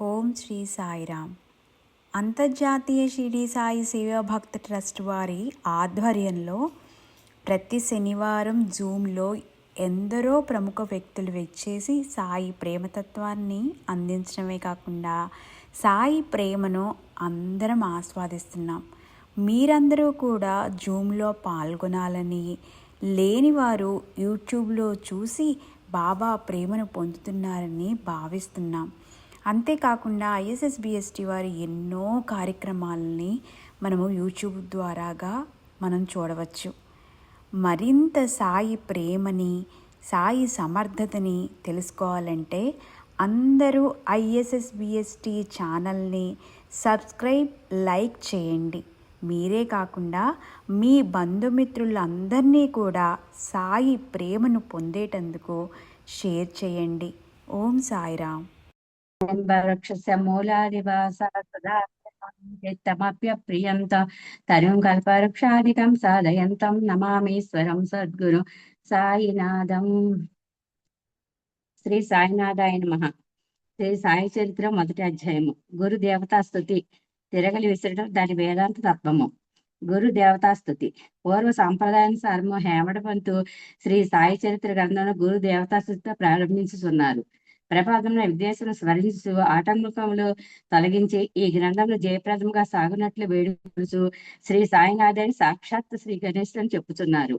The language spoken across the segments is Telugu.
ఓం శ్రీ సాయిరామ్. అంతర్జాతీయ షిరిడి సాయి సేవా భక్త ట్రస్ట్ వారి ఆధ్వర్యంలో ప్రతి శనివారం జూమ్లో ఎందరో ప్రముఖ వ్యక్తులు వచ్చేసి సాయి ప్రేమతత్వాన్ని అందించడమే కాకుండా సాయి ప్రేమను అందరం ఆస్వాదిస్తున్నాం. మీరందరూ కూడా జూమ్లో పాల్గొనాలని లేనివారు యూట్యూబ్లో చూసి బాబా ప్రేమను పొందుతున్నారని భావిస్తున్నాం. అంతేకాకుండా ఐఎస్ఎస్బిఎస్టి వారి ఎన్నో కార్యక్రమాలని మనము యూట్యూబ్ ద్వారాగా మనం చూడవచ్చు. మరింత సాయి ప్రేమని సాయి సమర్థతని తెలుసుకోవాలంటే అందరూ ఐఎస్ఎస్బిఎస్టి ఛానల్ని సబ్స్క్రైబ్ లైక్ చేయండి. మీరే కాకుండా మీ బంధుమిత్రులందరినీ కూడా సాయి ప్రేమను పొందేటందుకు షేర్ చేయండి. ఓం సాయిరామ్. వృక్షస్య మూలాదివాస సదాప్యప్రియంత తరుం కల్పవృక్షాదికం సాధయంతం నమామీశ్వరం సద్గురు సాయినాథం శ్రీ సాయినాథాయ నమ శ్రీ సాయి చరిత్ర మొదటి అధ్యాయము. గురు దేవతా స్థుతి. తిరగలి విసరడం దాని వేదాంత తత్వము. గురు దేవతా స్థుతి. పూర్వ సాంప్రదాయానుసారము హేమడ పంతు శ్రీ సాయి చరిత్ర గ్రంథంలో గురు దేవతా స్థుతితో ప్రారంభించుతున్నారు ప్రపాదంలో విదేశం స్మరించు ఆటంకములు తొలగించి ఈ గ్రంథంలో జయప్రదంగా సాగునట్లు వేడుకొలుచు శ్రీ సాయినాథని సాక్షాత్ శ్రీ గణేశుని చెప్పుతున్నారు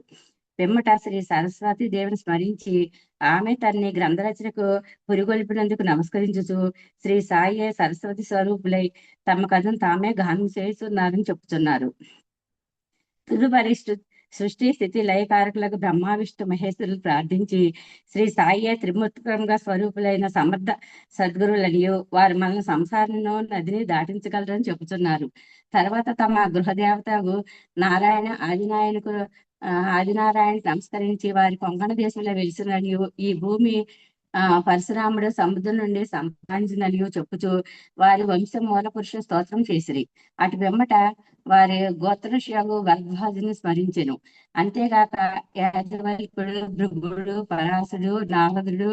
పిమ్మట శ్రీ సరస్వతి దేవిని స్మరించి ఆమె తన్ని గ్రంథరచనకు పురిగొల్పినందుకు నమస్కరించుచు శ్రీ సాయి సరస్వతి స్వరూపులై తమ కథను తామే గానం చేస్తున్నారని చెప్పుతున్నారు తదుపరి సృష్టి స్థితి లయకారకులకు బ్రహ్మ విష్ణు మహేశ్వరులు ప్రార్థించి శ్రీ సాయి త్రిమూర్తికరంగా స్వరూపులైన సమర్థ సద్గురులనియు వారు మన సంసారంలో నదిని దాటించగలరని చెబుతున్నారు. తర్వాత తమ గృహదేవతకు నారాయణ ఆదినాయనకు ఆదినారాయణ నమస్కరించి వారి కొంగణ దేశంలో వెలిసిననియు ఈ భూమి ఆ పరశురాముడు సముద్రం నుండి సంపాదించిననియు చెప్పుచు వారి వంశ మూల పురుష స్తోత్రం చేసిరి. అటు వెమ్మట వారి గోత్రశ్యాగు గర్భాజుని స్మరించెను. అంతేగాక యాదవల్కుడు భృగుడు పరాశుడు నాగదుడు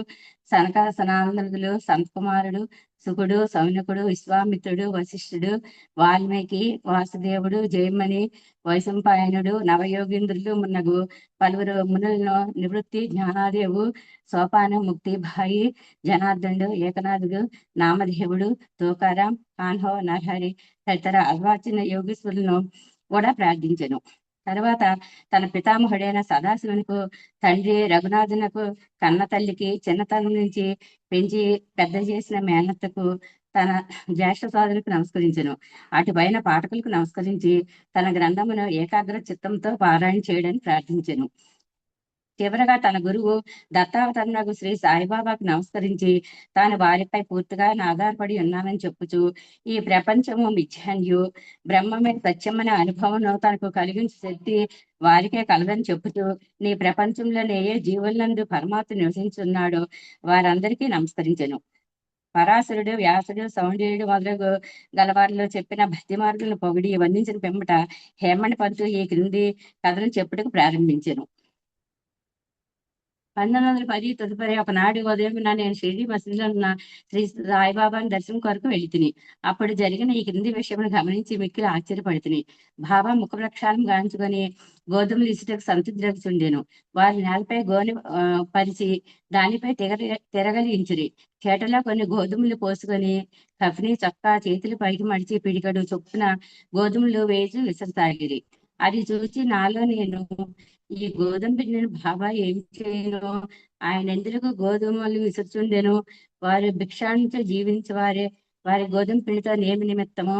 సనక సనానందుడు సంతకుమారుడు సుకుడు సౌనకుడు విశ్వామిత్రుడు వశిష్ఠుడు వాల్మీకి వాసుదేవుడు జయమణి వైశంపాయనుడు నవయోగేంద్రులు మున్నగు పలువురు మునులను నివృత్తి జ్ఞానాదేవు సోపాన ముక్తి భాయి జనార్దనుడు ఏకనాథుడు నామదేవుడు తూకారాం కాన్హో నరహరి తదితర అర్వాచన యోగేశ్వరులను కూడా ప్రార్థించను. తర్వాత తన పితామహుడైన సదాశివునికు తండ్రి రఘునాథునకు కన్న తల్లికి చిన్నతనం నుంచి పెంచి పెద్ద చేసిన మేనత్తకు తన జ్యేష్ఠ సోదరులకు నమస్కరించను. అటు పైన పాఠకులకు నమస్కరించి తన గ్రంథమును ఏకాగ్ర చిత్తంతో పారాయణ చేయడానికి ప్రార్థించను. చివరగా తన గురువు దత్తావతరణకు శ్రీ సాయిబాబాకు నమస్కరించి తాను వారిపై పూర్తిగా ఆధారపడి ఉన్నానని చెప్పుచు ఈ ప్రపంచము మిథ్యాన్యు బ్రహ్మమే సత్యమనే అనుభవం తనకు కలిగించే శక్తి వారికే కలదని చెప్పుతూ నీ ప్రపంచంలోనే ఏ జీవులందు పరమాత్మ నివసించున్నాడో వారందరికీ నమస్కరించను. పరాశరుడు వ్యాసుడు సౌందర్యుడు మొదలగు గలవారిలో చెప్పిన భక్తి మార్గులను పొగిడి వందించిన పెంబట హేమండ్ పంతు ఈ క్రింది కథను చెప్పుటకు ప్రారంభించను. పంతొమ్మిది వందల పది తదుపరి ఒకనాడు ఉదయం నేను షిరిడి మసీదులో ఉన్న శ్రీ సాయిబాబాని దర్శనం కొరకు వెళితిని అప్పుడు జరిగిన ఈ క్రింది విషయమును గమనించి మిక్కిలు ఆశ్చర్యపడుతుంది బాబా ముఖ ప్రక్షాళం గాంచుకొని గోధుమలు ఇసుటకు సంతృప్తిరగుచుండెను. వారి నేలపై గోని పరిచి దానిపై తిరగ తిరగలించురి చేటలో కొన్ని గోధుమలు పోసుకొని కఫిని చొక్కా చేతులు పైకి మడిచి పిడికడు చొప్పున గోధుమలు వేసి విసరసాగిరి. అది చూసి నాలో నేను ఈ గోధుమ పిండిని బాబా ఏం చేయను? ఆయన ఎందుకు గోధుమలు విసురుచుండెను? వారి భిక్షాంతో జీవించే వారే వారి గోధుమ పిండితో నేమి నిమిత్తము.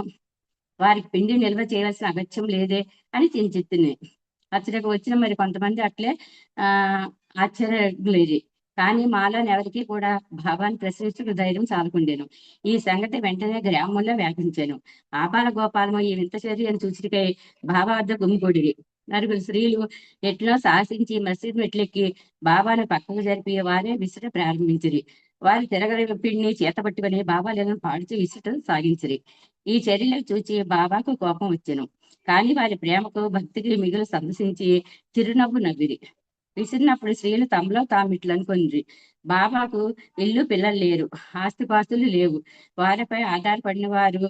వారికి పిండి నిల్వ చేయవలసిన అగత్యం లేదే అని చింతిత్తుంది అతడికి వచ్చిన మరి కొంతమంది అట్లే ఆ ఆశ్చర్యలేదు కానీ మాలో ఎవరికి కూడా భావాన్ని ప్రశ్నించుకు ధైర్యం చాలుకుండేను. ఈ సంగతి వెంటనే గ్రామంలో వ్యాపించాను. ఆపాల గోపాలము ఈ వింత చర్యను చూసికై భావార్థ వద్ద నలుగురు స్త్రీలు ఎట్లో సాహసించి మసీద్ మెట్లెక్కి బాబాను పక్కకు జరిపి వారే విసుట ప్రారంభించిరి. వారి తిరగలి పిండిని చేత పట్టుకుని బాబాలను పాడుతూ విసుట సాగించిరి. ఈ చర్యలు చూచి బాబాకు కోపం వచ్చెను. కానీ వారి ప్రేమకు భక్తికి మిగులు సందర్శించి చిరునవ్వు నవ్విరి. విసిరినప్పుడు స్త్రీలు తమలో తాము ఇట్లు అనుకుంది బాబాకు ఇల్లు పిల్లలు లేరు ఆస్తిపాస్తులు లేవు. వారిపై ఆధారపడిన వారు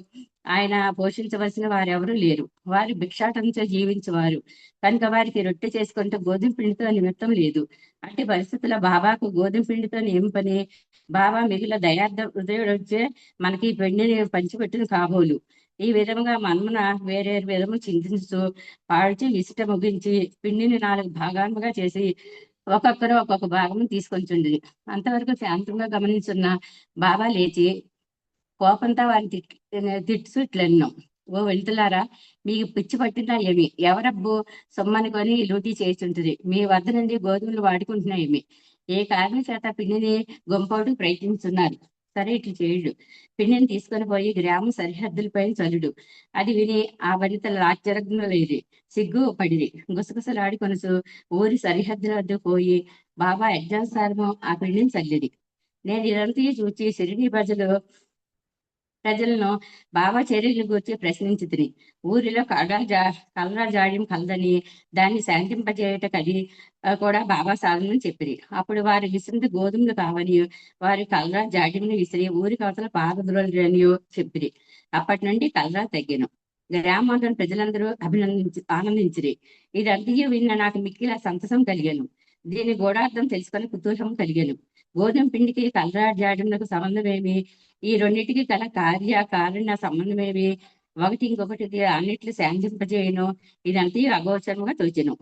ఆయన పోషించవలసిన వారెవరూ లేరు. వారు భిక్షాటంతో జీవించేవారు. కనుక వారికి రొట్టె చేసుకుంటూ గోధుమ పిండితో నిమిత్తం లేదు. అట్టి పరిస్థితుల్లో బాబాకు గోధుమ పిండితో ఏం పని బాబా మిగిలిన దయార్థ హృదయుడు వచ్చే మనకి ఈ పిండిని పంచిపెట్టిన కాబోలు. ఈ విధముగా మన్మన వేరే విధము చింతించు పాడిచి ఇసుట ముగించి పిండిని నాలుగు భాగాలుగా చేసి ఒక్కొక్కరు ఒక్కొక్క భాగం తీసుకొచ్చుండి అంతవరకు శాంతంగా గమనించున్న బాబా లేచి కోపంతో వారిని తిట్టి తిట్టు ఇట్లన్నాం ఓ వెళ్తులారా మీకు పిచ్చి పట్టినా ఏమి? ఎవరబ్బు సొమ్మని కొని లూటీ చేస్తుంటుంది మీ వద్ద నుండి గోధుమలు వాడుకుంటున్నా ఏమి ఏ కారణం చేత పిండిని గుంపవడం ప్రయత్నిస్తున్నారు సరే ఇట్లు చేయుడు. పిండిని తీసుకొని పోయి గ్రామ సరిహద్దులపై చలుడు అది విని ఆ వనితలు ఆశ్చర్యంలో సిగ్గు పడిది గుసగుసలాడి కొనుసు ఊరి సరిహద్దుల వద్ద పోయి బాబా యజ్ఞానుసారము ఆ పిండిని చల్లిది నేను ఇదంతా చూచి సిరిడి ప్రజలు ప్రజలను బాబా చర్యలు గురించి ప్రశ్నించుతుని ఊరిలో కలరా జా కలరా జాడ్యం కలదని దాన్ని శాంతింపజేయటకది కూడా బాబా సాధనని చెప్పిరి. అప్పుడు వారి విసిరింది గోధుమలు కావని వారి కలరా జాడ్యంని విసిరి ఊరికి అవతల పారద్రోలని చెప్పిరి. అప్పటి నుండి కలరా తగ్గాను. గ్రామంలోని ప్రజలందరూ అభినందించి ఆనందించిరి. ఇదంతా విన్న నాకు మిక్కిల సంతసం కలిగాను. దీని గూఢార్థం తెలుసుకొని కుతూహలం కలిగాను. గోధుమ పిండికి కలరా జాడంలకు సంబంధం ఏమి ఈ రెండింటికి గల కార్య కారణ సంబంధం ఏమి ఒకటి ఇంకొకటికి అన్నిట్లు శాంతింపజేయను. ఇదంతా అగోచరముగా తోచను.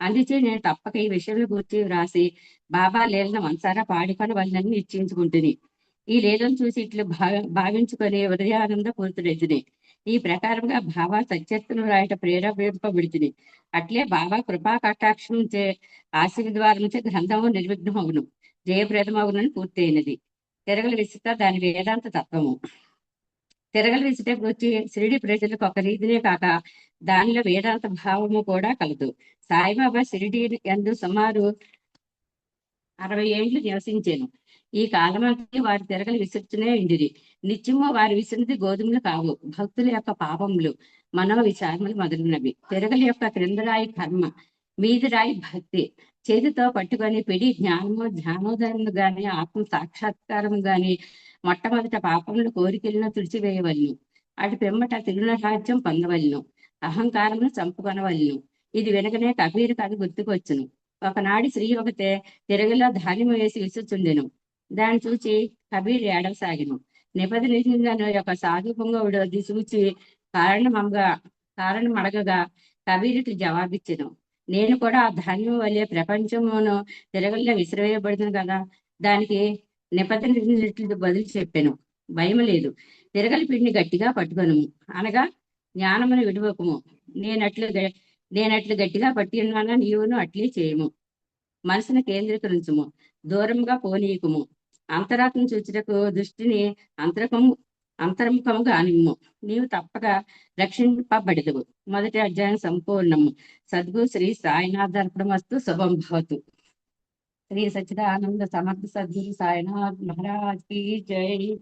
అందుచే నేను తప్పక ఈ విషయంలో గురించి వ్రాసి బాబా లీలను మనసారా పాడుకొని వాళ్ళని ఇచ్చించుకుంటుంది ఈ లీలను చూసి ఇట్లు భావించుకొని హృదయానంద పూర్తుడైతుంది ఈ ప్రకారంగా బాబా సత్యత్తును రాయట ప్రేరేపింపబడుతుంది అట్లే బాబా కృపా కటాక్షం చే ఆశీర్వాదం గ్రంథము నిర్విఘ్నమగును. జయప్రదమగునని పూర్తయినది. తిరగల విసిత దాని వేదాంత తత్వము. తిరగల విసుట గురించి శిరిడి ప్రజలకు ఒక రీతినే కాక దానిలో వేదాంత భావము కూడా కలదు. సాయిబాబా షిరిడి ఎందు సుమారు అరవై ఏండ్లు నివసించాను. ఈ కాలమంతా వారి తిరగలు విసురుతూనే ఉండిరి. నిత్యము వారి విసిరిది గోధుమలు కావు భక్తుల యొక్క పాపములు మనో విచారములు మొదలైనవి తిరగల యొక్క క్రిందరాయి కర్మ మీదిరాయి భక్తి. చేతితో పట్టుకొని పిడి జ్ఞానము ధ్యానోదయము గాని ఆత్మ సాక్షాత్కారము గాని మొట్టమొదట పాపములు కోరికలను తుడిచివేయవలను. అటు పిమ్మట తిరుణ రాజ్యం పొందవలను. అహంకారమును చంపుకొనవలను. ఇది వెనకనే కబీర్ కథ గుర్తుకొచ్చును. ఒకనాడు స్త్రీ ఒకతే తిరగలో ధాన్యం వేసి విసుచుండెను దాన్ని చూచి కబీర్ ఏడవసాగిను నిబద్ధన యొక్క సాధు పొంగవుడు అది చూచి కారణమంగా కారణం అడగగా కబీరుకి జవాబిచ్చెను. నేను కూడా ఆ ధాన్యం వల్లే ప్రపంచమును తిరగల్లో విసిరవేయబడుతుంది కదా? దానికి నిబద్ధన బదులు చెప్పాను. భయం లేదు. తిరగలి పిండిని గట్టిగా పట్టుకొను. అనగా జ్ఞానమును విడువకము. నేనట్లు నేనట్లు గట్టిగా పట్టి ఉన్నానా? నీవును అట్లే చేయము. మనసును కేంద్రీకరించుము. దూరంగా పోనీయకము. అంతరాత్మ చూచుటకు దృష్టిని అంతరకము అంతర్ముఖముగా నిమ్ము. నీవు తప్పక రక్షింపబడదువు. మొదటి అధ్యాయం సంపూర్ణము. సద్గు శ్రీ సాయినాథర్పణమస్తు శుభం భవతు. శ్రీ సచిదానంద సమర్థ సద్గురు సాయినాథ్ మహారాజ్కి జై.